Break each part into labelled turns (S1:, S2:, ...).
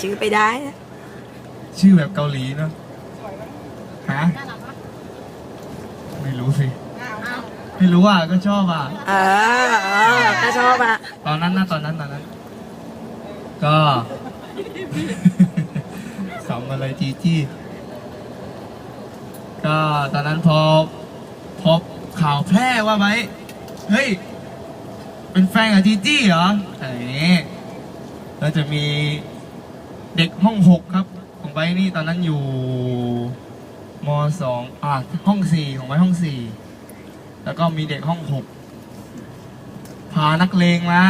S1: ชื่อไปได้นะ
S2: ชื่อแบบเกาหลีเนาะฮะไม่รู้สิ ไม่รู้อะก็ชอบอะ
S1: เออเออก็ชอบอะ
S2: ตอนนั้นนะตอนนั้นตอนนั้น ก็ สำอะไรจีจี้ก็ตอนนั้นพอพอข่าวแพร่ว่าไหมเฮ้ย เป็นแฟนกับจีจี้เหรออะไรอย่างงี้แล้วจะมี เด็กห้องหกครับของไบนี่ตอนนั้นอยู่มสองอะห้องสี่ของไบห้องสี่แล้วก็มีเด็กห้องหกพานักเลงมา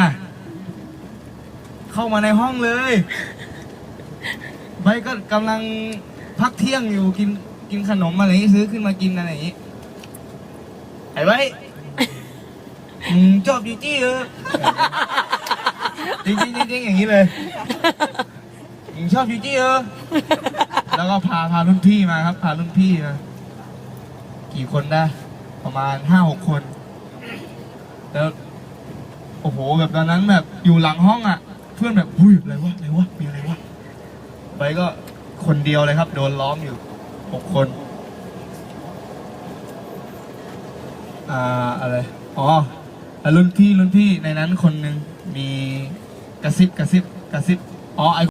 S2: เข้ามาในห้องเลยไบก็กำลังพักเที่ยงอยู่กินกินขนมอะไรอย่างงี้ซื้อขึ้นมากินอะไรอย่างงี้ไอ้ไว้มึงชอบจีจี้เออจริงจริงๆจริงๆอย่างนี้เลย มึงชอบจีจี้เออ แล้วก็พาพารุ่นพี่มาครับ พารุ่นพี่มากี่คนได้ ประมาณห้าหกคน แล้วโอ้โหแบบตอนนั้นแบบอยู่หลังห้องอะ เพื่อนแบบหุ้ยอะไรวะอะไรวะมีอะไรวะไปก็คนเดียวเลยครับ โดนล้อมอยู่หกคน อ่าอะไร อ๋อรุ่นพี่รุ่นพี่ในนั้นคนหนึ่งมีกระซิบกระซิบกระซิบอ๋อไอ